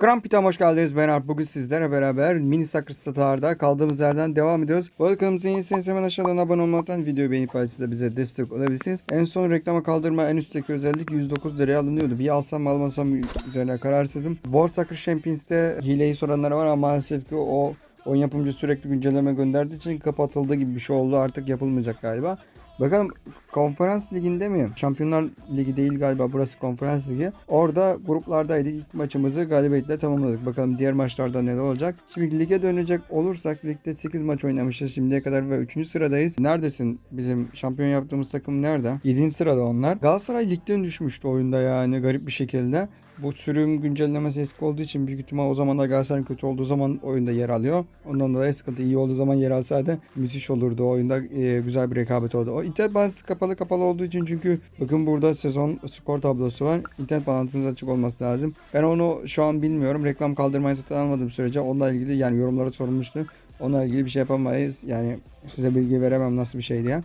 Grand Pit'e hoş geldiniz. Ben Alp. Bugün sizlerle beraber mini soccer stalarda kaldığımız yerden devam ediyoruz. Bu kanalımıza yeniyseniz hemen aşağıdan abone olmaktan videoyu beğenip paylaşıp bize destek olabilirsiniz. En son reklama kaldırma en üstteki özellik 109 liraya alınıyordu. Bir alsam mı almasam üzerine kararsızım. War Soccer Champions'te hileyi soranlar var ama maalesef ki o oyun yapımcı sürekli güncelleme gönderdiği için kapatıldı gibi bir şey oldu. Artık yapılmayacak galiba. Bakalım konferans liginde mi? Şampiyonlar Ligi değil galiba burası konferans ligi. Orada gruplardaydık. İlk maçımızı galibiyetle tamamladık. Bakalım diğer maçlarda ne olacak. Şimdi lige dönecek olursak ligde 8 maç oynamışız şimdiye kadar ve 3. sıradayız. Neredesin? Bizim şampiyon yaptığımız takım nerede? 7. sırada onlar. Galatasaray ligden düşmüştü oyunda yani garip bir şekilde. Bu sürüm güncellemesi eski olduğu için büyük ihtimal o zamanlar Galatasaray'ın kötü olduğu zaman oyunda yer alıyor. Ondan dolayı sıkıntı iyi olduğu zaman yer alsaydı müthiş olurdu. O oyunda e, güzel bir rekabet oldu. O internet bağlantısı kapalı kapalı olduğu için çünkü bakın burada sezon skor tablosu var. İnternet bağlantınız açık olması lazım. Ben onu şu an bilmiyorum. Reklam kaldırmayı satın almadığım sürece onunla ilgili yani yorumlara sorulmuştu. Onunla ilgili bir şey yapamayız. Yani size bilgi veremem nasıl bir şey diye.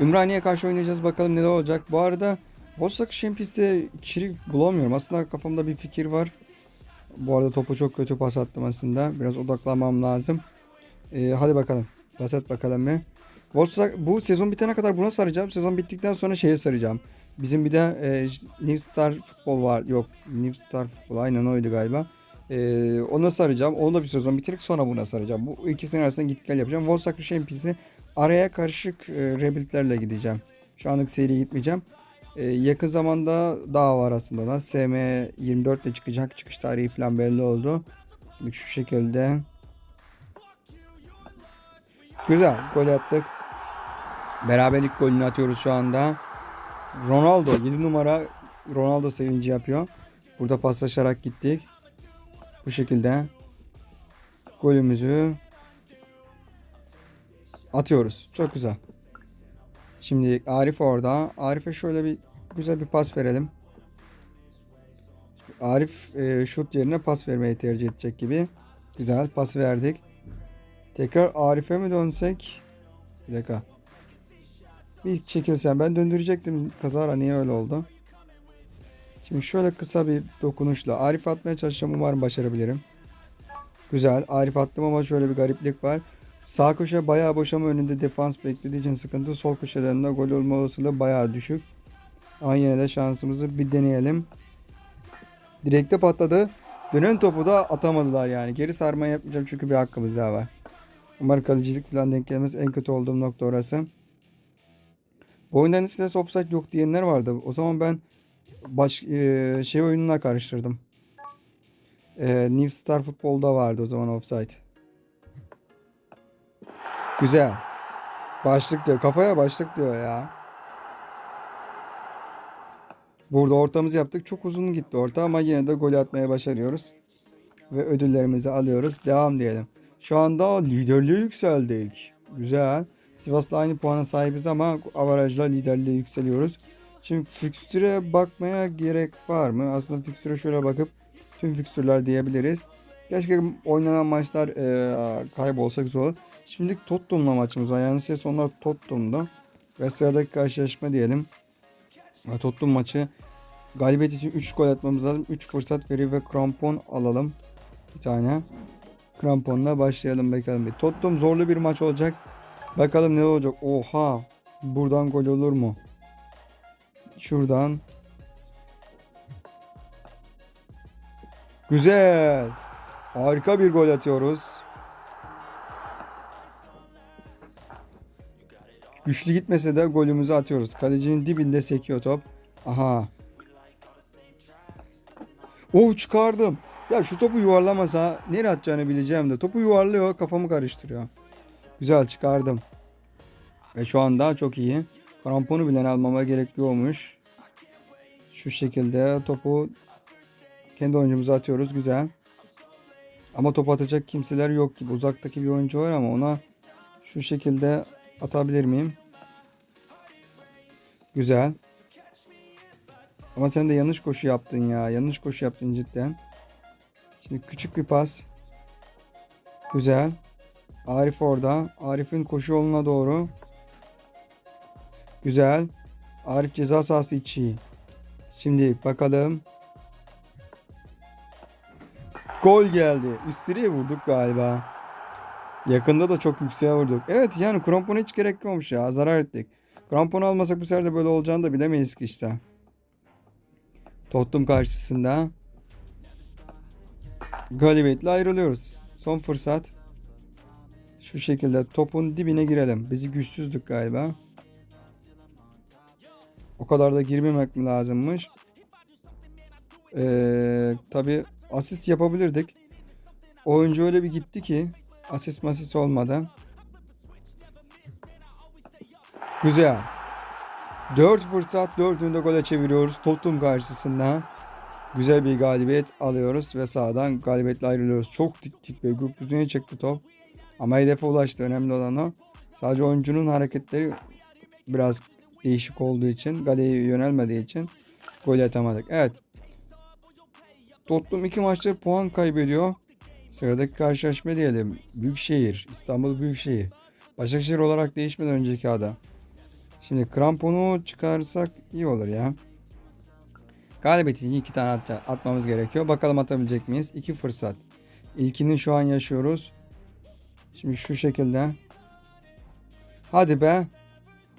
Ümraniye karşı oynayacağız. Bakalım ne olacak. Bu arada Bostak Şempis'te içerik bulamıyorum. Aslında kafamda bir fikir var. Bu arada topu çok kötü pas attım aslında. Biraz odaklanmam lazım. Ee, hadi bakalım. Pas at bakalım mı? Bostak, bu sezon bitene kadar buna saracağım. Sezon bittikten sonra şeye saracağım. Bizim bir de e, New Star futbol var. Yok New Star futbol aynen oydu galiba. Ee, ona saracağım. Onu da bir sezon bitirip sonra buna saracağım. Bu ikisinin arasında git gel yapacağım. Wolfsburg Champions'i araya karışık e, rebuild'lerle gideceğim. Şu anlık seri gitmeyeceğim. Ee, yakın zamanda daha var aslında da. SM 24 ile çıkacak. Çıkış tarihi falan belli oldu. Şimdi şu şekilde. Güzel. Gol attık. Beraberlik golünü atıyoruz şu anda. Ronaldo 7 numara Ronaldo sevinci yapıyor. Burada paslaşarak gittik. Bu şekilde golümüzü atıyoruz. Çok güzel. Şimdi Arif orada. Arif'e şöyle bir güzel bir pas verelim. Arif e, şut yerine pas vermeyi tercih edecek gibi. Güzel pas verdik. Tekrar Arif'e mi dönsek? Bir dakika. Bir çekilsen ben döndürecektim. Kazara niye öyle oldu? Şimdi şöyle kısa bir dokunuşla Arif atmaya çalışacağım. Umarım başarabilirim. Güzel. Arif attım ama şöyle bir gariplik var. Sağ köşe bayağı boş ama önünde defans beklediği için sıkıntı. Sol köşeden de gol olma olasılığı bayağı düşük. Ama yine de şansımızı bir deneyelim. Direkte patladı. Dönen topu da atamadılar yani. Geri sarma yapmayacağım çünkü bir hakkımız daha var. Umarım kalecilik falan denk gelmez. En kötü olduğum nokta orası. Bu oyundan içinde offside yok diyenler vardı. O zaman ben baş, e, şey oyununa karıştırdım. E, New Star Futbol'da vardı o zaman offside. Güzel. Başlık diyor. Kafaya başlık diyor ya. Burada ortamızı yaptık. Çok uzun gitti orta ama yine de gol atmaya başarıyoruz. Ve ödüllerimizi alıyoruz. Devam diyelim. Şu anda liderliğe yükseldik. Güzel. Sivas'la aynı puana sahibiz ama avarajla liderliğe yükseliyoruz. Şimdi fikstüre bakmaya gerek var mı? Aslında fikstüre şöyle bakıp tüm fikstürler diyebiliriz. Keşke oynanan maçlar e, kaybolsa güzel olur. Şimdi Tottenham'la maçımız var. Yani ses onlar Tottenham'da. Ve sıradaki karşılaşma diyelim. Tottenham maçı. Galibiyet için 3 gol atmamız lazım. 3 fırsat veri ve krampon alalım. Bir tane. Kramponla başlayalım bakalım. Bir. Tottenham zorlu bir maç olacak. Bakalım ne olacak. Oha. Buradan gol olur mu? Şuradan. Güzel. Harika bir gol atıyoruz. Güçlü gitmese de golümüzü atıyoruz. Kalecinin dibinde sekiyor top. Aha. Oh çıkardım. Ya şu topu yuvarlamasa nereye atacağını bileceğim de. Topu yuvarlıyor kafamı karıştırıyor. Güzel çıkardım. Ve şu anda çok iyi. Kramponu bile almama gerek yokmuş. Şu şekilde topu kendi oyuncumuza atıyoruz. Güzel. Ama top atacak kimseler yok gibi. Uzaktaki bir oyuncu var ama ona şu şekilde atabilir miyim? Güzel. Ama sen de yanlış koşu yaptın ya. Yanlış koşu yaptın cidden. Şimdi küçük bir pas. Güzel. Arif orada. Arif'in koşu yoluna doğru. Güzel. Arif ceza sahası içi. Şimdi bakalım. Gol geldi. Üst direğe vurduk galiba. Yakında da çok yükseğe vurduk. Evet yani krampona hiç gerek yokmuş ya. Zarar ettik. Krampon almasak bu sefer de böyle olacağını da bilemeyiz ki işte. Tottenham karşısında. Galibiyetle ayrılıyoruz. Son fırsat. Şu şekilde topun dibine girelim. Bizi güçsüzdük galiba. O kadar da girmemek mi lazımmış? Ee, tabii asist yapabilirdik. Oyuncu öyle bir gitti ki asist masist olmadı. Güzel. 4 fırsat 4'ünü de gole çeviriyoruz. Tottenham karşısında. Güzel bir galibiyet alıyoruz ve sahadan galibiyetle ayrılıyoruz. Çok dik dik ve grup düzene çıktı top. Ama hedefe ulaştı. Önemli olan o. Sadece oyuncunun hareketleri biraz değişik olduğu için, galeye yönelmediği için gol atamadık. Evet. Tottenham iki maçtır puan kaybediyor. Sıradaki karşılaşma diyelim. Büyükşehir, İstanbul Büyükşehir. Başakşehir olarak değişmeden önceki ada. Şimdi kramponu çıkarsak iyi olur ya. Galibiyet için iki tane at- atmamız gerekiyor. Bakalım atabilecek miyiz? İki fırsat. İlkini şu an yaşıyoruz. Şimdi şu şekilde. Hadi be.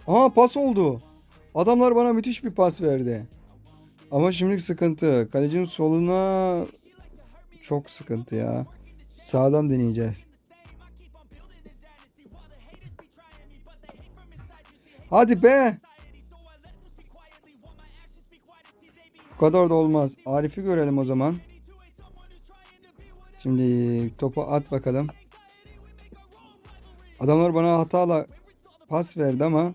Aa pas oldu. Adamlar bana müthiş bir pas verdi. Ama şimdilik sıkıntı. Kalecinin soluna çok sıkıntı ya. Sağdan deneyeceğiz. Hadi be. Bu kadar da olmaz. Arif'i görelim o zaman. Şimdi topu at bakalım. Adamlar bana hatalı pas verdi ama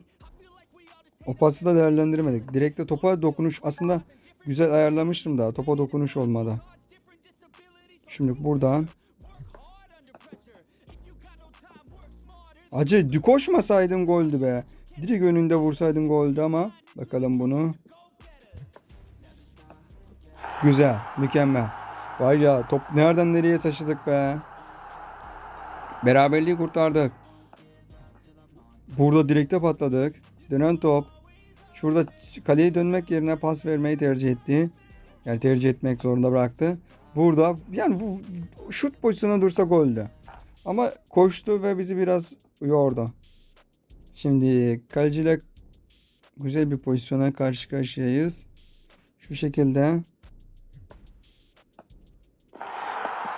o pası da değerlendiremedik. Direkte topa dokunuş aslında güzel ayarlamıştım da topa dokunuş olmadı. Şimdi buradan Acı koşmasaydın goldü be. Direkt önünde vursaydın goldü ama bakalım bunu. Güzel, mükemmel. Var ya top nereden nereye taşıdık be. Beraberliği kurtardık. Burada direkte patladık. Dönen top. Şurada kaleye dönmek yerine pas vermeyi tercih etti. Yani tercih etmek zorunda bıraktı. Burada yani bu şut pozisyonuna dursa goldü. Ama koştu ve bizi biraz yordu. Şimdi kaleciyle güzel bir pozisyona karşı karşıyayız. Şu şekilde.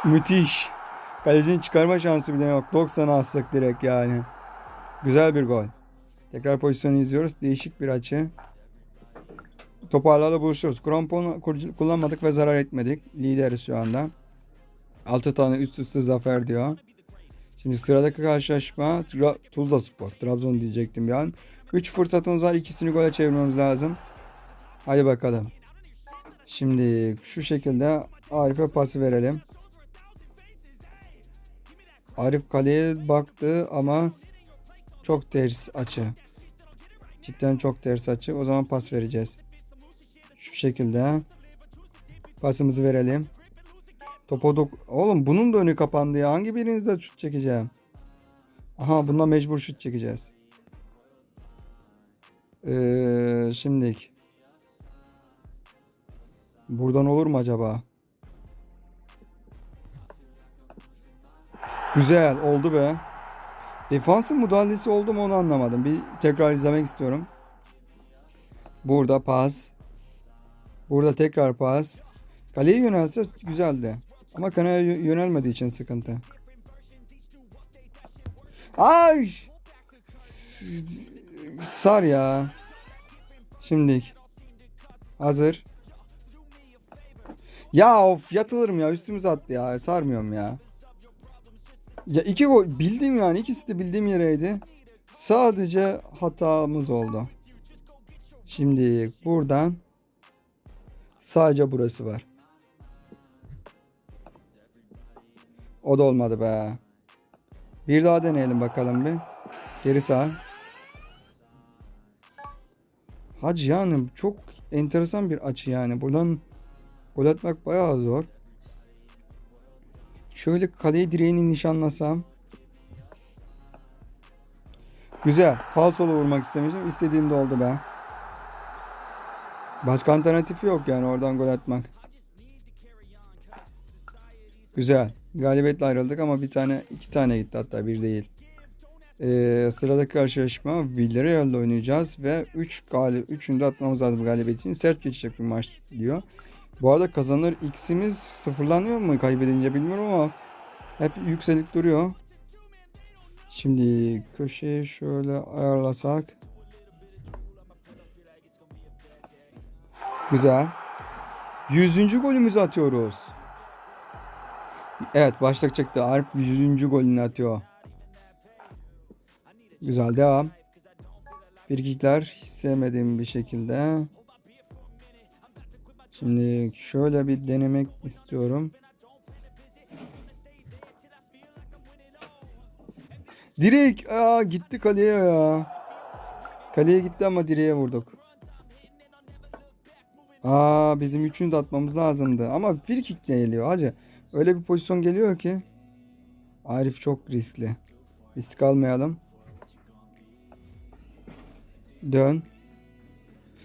Müthiş. Kalecinin çıkarma şansı bile yok. 90'a astık direkt yani. Güzel bir gol. Tekrar pozisyonu izliyoruz. Değişik bir açı. Topu hala buluşuyoruz. Krampon kullanmadık ve zarar etmedik. Lideriz şu anda. 6 tane üst üste zafer diyor. Şimdi sıradaki karşılaşma Tra- Tuzla Spor. Trabzon diyecektim bir an. 3 fırsatımız var. İkisini gole çevirmemiz lazım. Hadi bakalım. Şimdi şu şekilde Arif'e pası verelim. Arif kaleye baktı ama çok ters açı. Cidden çok ters açı. O zaman pas vereceğiz. Şu şekilde. Pasımızı verelim. Topa dok... Oğlum bunun da önü kapandı ya. Hangi birinizde şut çekeceğim? Aha bundan mecbur şut çekeceğiz. Ee, şimdilik. Buradan olur mu acaba? Güzel oldu be. Defansın müdahalesi oldu mu onu anlamadım. Bir tekrar izlemek istiyorum. Burada pas. Burada tekrar pas. Kaleye yönelse güzeldi. Ama kanaya yö- yönelmediği için sıkıntı. Ay! Sar ya. Şimdilik. Hazır. Ya of yatılırım ya üstümüze attı ya sarmıyorum ya. Ya iki gol bildim yani ikisi de bildiğim yereydi. Sadece hatamız oldu. Şimdi buradan sadece burası var. O da olmadı be. Bir daha deneyelim bakalım bir. Geri sağ. Hacı yani çok enteresan bir açı yani. Buradan gol atmak bayağı zor. Şöyle kaleyi direğini nişanlasam. Güzel. Falsolu vurmak istemişim. İstediğim de oldu be. Başka alternatifi yok yani oradan gol atmak. Güzel. Galibiyetle ayrıldık ama bir tane iki tane gitti hatta bir değil. Ee, sıradaki karşılaşma Villarreal'le oynayacağız ve 3 galip 3'ünü de atmamız lazım galibiyet için. Sert geçecek bir maç diyor. Bu arada kazanır x'imiz sıfırlanıyor mu kaybedince bilmiyorum ama hep yükselik duruyor. Şimdi köşeye şöyle ayarlasak. Güzel. 100. golümüzü atıyoruz. Evet başlık çıktı. Arif 100. golünü atıyor. Güzel devam. Frikikler hiç sevmediğim bir şekilde. Şimdi şöyle bir denemek istiyorum. Direkt aa, gitti kaleye ya. Kaleye gitti ama direğe vurduk. Aa bizim üçünü de atmamız lazımdı. Ama frikik geliyor hacı. Öyle bir pozisyon geliyor ki. Arif çok riskli. Risk almayalım. Dön.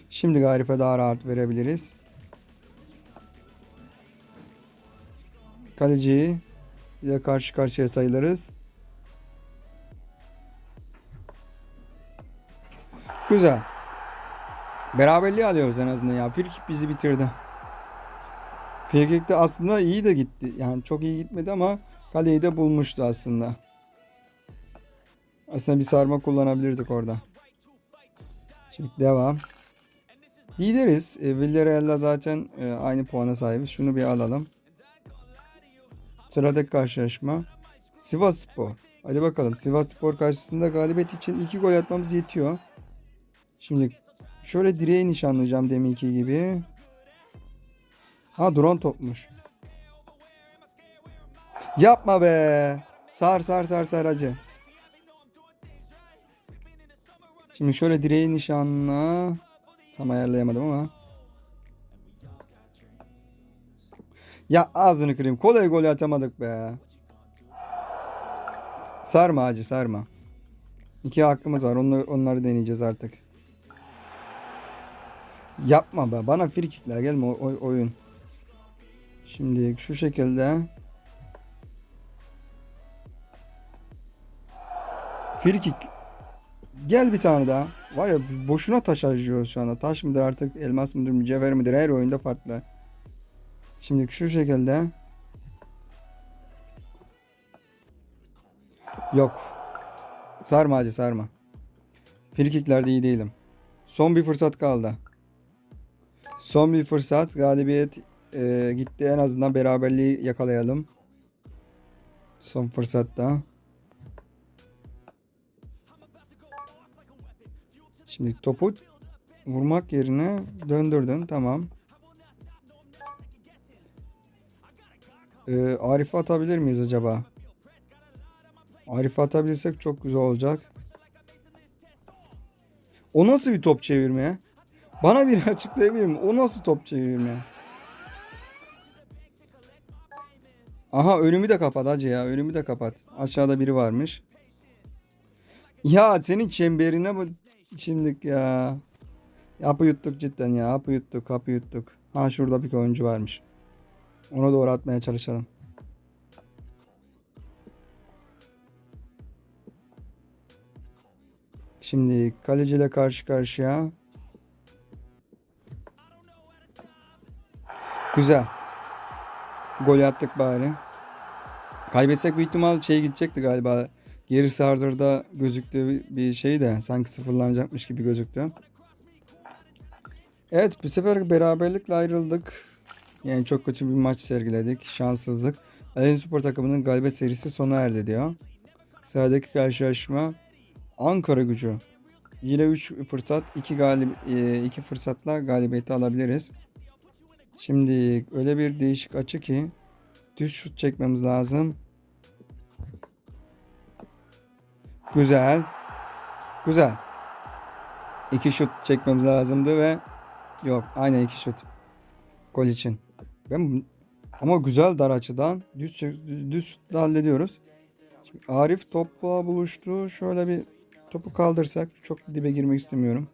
Şimdi Arif'e daha rahat verebiliriz. Kaleciyi ile karşı karşıya sayılırız. Güzel. Beraberliği alıyoruz en azından ya. Frikik bizi bitirdi. Frikik de aslında iyi de gitti. Yani çok iyi gitmedi ama kaleyi de bulmuştu aslında. Aslında bir sarma kullanabilirdik orada. Şimdi devam. Lideriz. E, Villarreal'la zaten e, aynı puana sahibiz. Şunu bir alalım. Sıradaki karşılaşma. Sivas Spor. Hadi bakalım. Sivas Spor karşısında galibiyet için 2 gol atmamız yetiyor. Şimdi şöyle direğe nişanlayacağım deminki gibi. Ha duran topmuş. Yapma be. Sar sar sar sar hacı. Şimdi şöyle direği nişanla. Tam ayarlayamadım ama. Ya ağzını kırayım. Kolay gol atamadık be. Sarma hacı sarma. İki hakkımız var. Onları, onları deneyeceğiz artık. Yapma be. Bana frikikler gelme o, o- oyun. Şimdi şu şekilde. Frikik. Gel bir tane daha. Var ya boşuna taş harcıyoruz şu anda. Taş mıdır artık elmas mıdır mücevher midir her oyunda farklı. Şimdi şu şekilde. Yok. Sarma hacı sarma. Frikiklerde iyi değilim. Son bir fırsat kaldı. Son bir fırsat. Galibiyet e, gitti. En azından beraberliği yakalayalım. Son fırsatta. Şimdi topu vurmak yerine döndürdün. Tamam. Ee, Arif'e atabilir miyiz acaba? Arif'e atabilirsek çok güzel olacak. O nasıl bir top çevirme? Bana bir açıklayabilir mi? O nasıl top çevirme? Aha önümü de kapat hacı ya. Önümü de kapat. Aşağıda biri varmış. Ya senin çemberine bu şimdilik ya. Hapı yuttuk cidden ya. Hapı yuttuk, hapı yuttuk. Ha şurada bir oyuncu varmış. Ona doğru atmaya çalışalım. Şimdi kaleciyle karşı karşıya. Güzel. Gol attık bari. Kaybetsek büyük ihtimal şey gidecekti galiba. Geri sardırda gözüktüğü bir şey de sanki sıfırlanacakmış gibi gözüktü. Evet bu sefer beraberlikle ayrıldık. Yani çok kötü bir maç sergiledik. Şanssızlık. Aleni Spor takımının galibiyet serisi sona erdi diyor. Sıradaki karşılaşma Ankara gücü. Yine 3 fırsat, 2 galib 2 fırsatla galibiyeti alabiliriz. Şimdi öyle bir değişik açı ki düz şut çekmemiz lazım. Güzel. Güzel. İki şut çekmemiz lazımdı ve yok aynen iki şut. Gol için. Ben ama güzel dar açıdan düz düz şutla hallediyoruz. Şimdi Arif topla buluştu. Şöyle bir topu kaldırsak çok dibe girmek istemiyorum.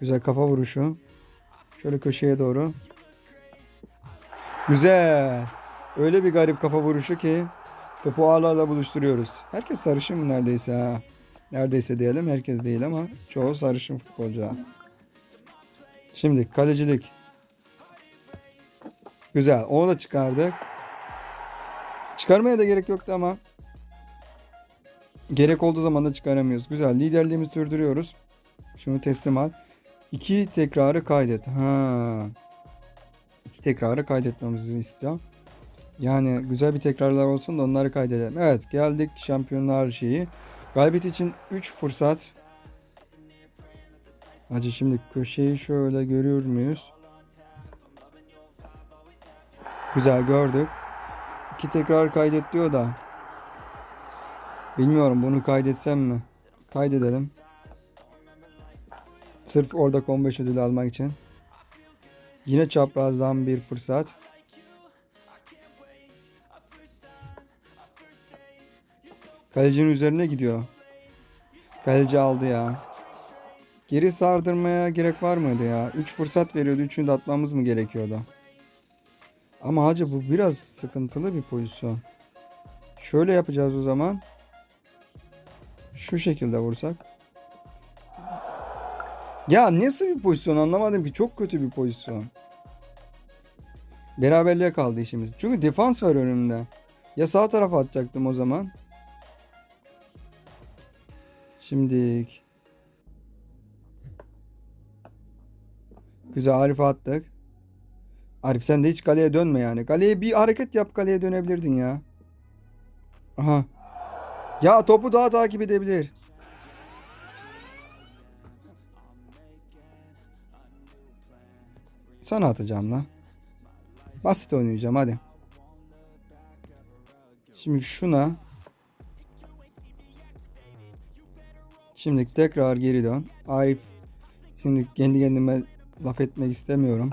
Güzel kafa vuruşu. Şöyle köşeye doğru. Güzel. Öyle bir garip kafa vuruşu ki topu ağlarla buluşturuyoruz. Herkes sarışın mı neredeyse ha? Neredeyse diyelim herkes değil ama çoğu sarışın futbolcu. ha. Şimdi kalecilik. Güzel. Onu da çıkardık. Çıkarmaya da gerek yoktu ama gerek olduğu zaman da çıkaramıyoruz. Güzel. Liderliğimizi sürdürüyoruz. Şunu teslim al. İki tekrarı kaydet. Ha. İki tekrarı kaydetmemizi istiyor. Yani güzel bir tekrarlar olsun da onları kaydedelim. Evet geldik şampiyonlar şeyi. Galibiyet için 3 fırsat. Hacı şimdi köşeyi şöyle görüyor muyuz? Güzel gördük. İki tekrar kaydet diyor da. Bilmiyorum bunu kaydetsem mi? Kaydedelim. Sırf orada 15 ödülü almak için. Yine çaprazdan bir fırsat. Kalecinin üzerine gidiyor. Kaleci aldı ya. Geri sardırmaya gerek var mıydı ya? 3 fırsat veriyordu. Üçünü de atmamız mı gerekiyordu? Ama hacı bu biraz sıkıntılı bir pozisyon. Şöyle yapacağız o zaman. Şu şekilde vursak. Ya nasıl bir pozisyon anlamadım ki. Çok kötü bir pozisyon. Beraberliğe kaldı işimiz. Çünkü defans var önümde. Ya sağ tarafa atacaktım o zaman. Şimdilik. Güzel Arif'e attık. Arif sen de hiç kaleye dönme yani. Kaleye bir hareket yap kaleye dönebilirdin ya. Aha. Ya topu daha takip edebilir. Sana atacağım lan. Basit oynayacağım hadi. Şimdi şuna. Şimdi tekrar geri dön. Arif şimdi kendi kendime laf etmek istemiyorum.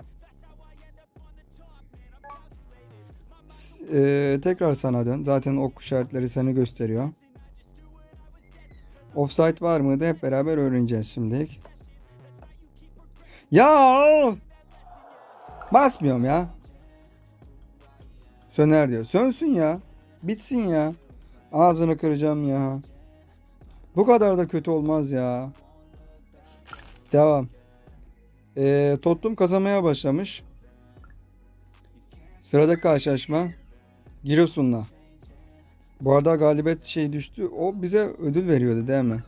Eee, tekrar sana dön. Zaten ok işaretleri seni gösteriyor. Offside var mıydı? Hep beraber öğreneceğiz şimdilik. Ya! Basmıyorum ya. Söner diyor. Sönsün ya. Bitsin ya. Ağzını kıracağım ya. Bu kadar da kötü olmaz ya. Devam. Ee, Tottenham kazanmaya başlamış. Sıradaki karşılaşma Giresun'la. Bu arada galibiyet şey düştü. O bize ödül veriyordu değil mi?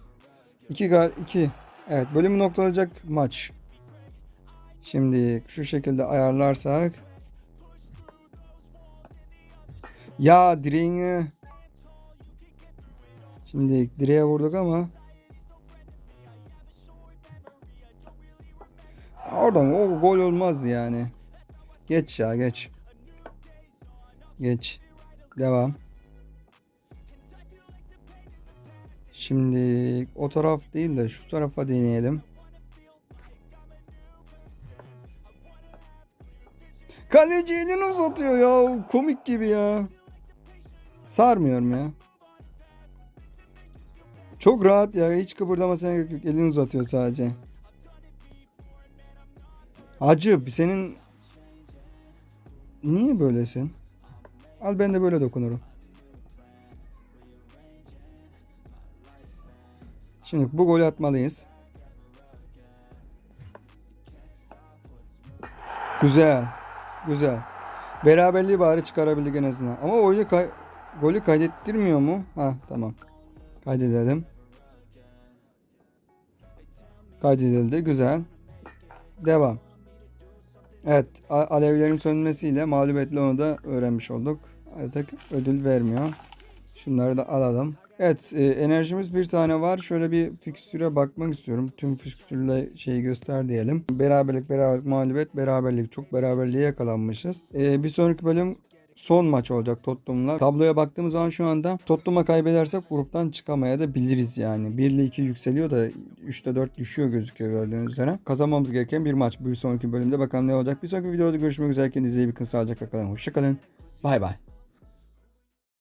2 gal 2. Evet, bölümü noktalayacak maç. Şimdi şu şekilde ayarlarsak. Ya direğini Şimdi direğe vurduk ama oradan o gol olmazdı yani. Geç ya geç. Geç. Devam. Şimdi o taraf değil de şu tarafa deneyelim. Kaleci elini uzatıyor ya. Komik gibi ya. Sarmıyorum ya. Çok rahat ya. Hiç kıpırdamasına gerek yok. Elini uzatıyor sadece. Hacı senin niye böylesin? Al ben de böyle dokunurum. Şimdi bu golü atmalıyız. Güzel. Güzel. Beraberliği bari çıkarabildik en azından. Ama oyunu kay- golü kaydettirmiyor mu? Ha tamam. Kaydedelim. Kaydedildi. Güzel. Devam. Evet. Alevlerin sönmesiyle mağlubiyetle onu da öğrenmiş olduk. Artık ödül vermiyor. Şunları da alalım. Evet. e, enerjimiz bir tane var. Şöyle bir fikstüre bakmak istiyorum. Tüm fikstürle şeyi göster diyelim. Beraberlik, beraberlik, mağlubiyet, beraberlik. Çok beraberliğe yakalanmışız. E, bir sonraki bölüm son maç olacak Tottenham'la. Tabloya baktığımız zaman şu anda Tottenham'a kaybedersek gruptan çıkamaya da biliriz yani. 1 ile 2 yükseliyor da 3'te 4 düşüyor gözüküyor gördüğünüz üzere. Kazanmamız gereken bir maç. Bir sonraki bölümde bakalım ne olacak. Bir sonraki videoda görüşmek üzere. Kendinize iyi bakın. Sağlıcakla kalın. Hoşçakalın. Bay bay.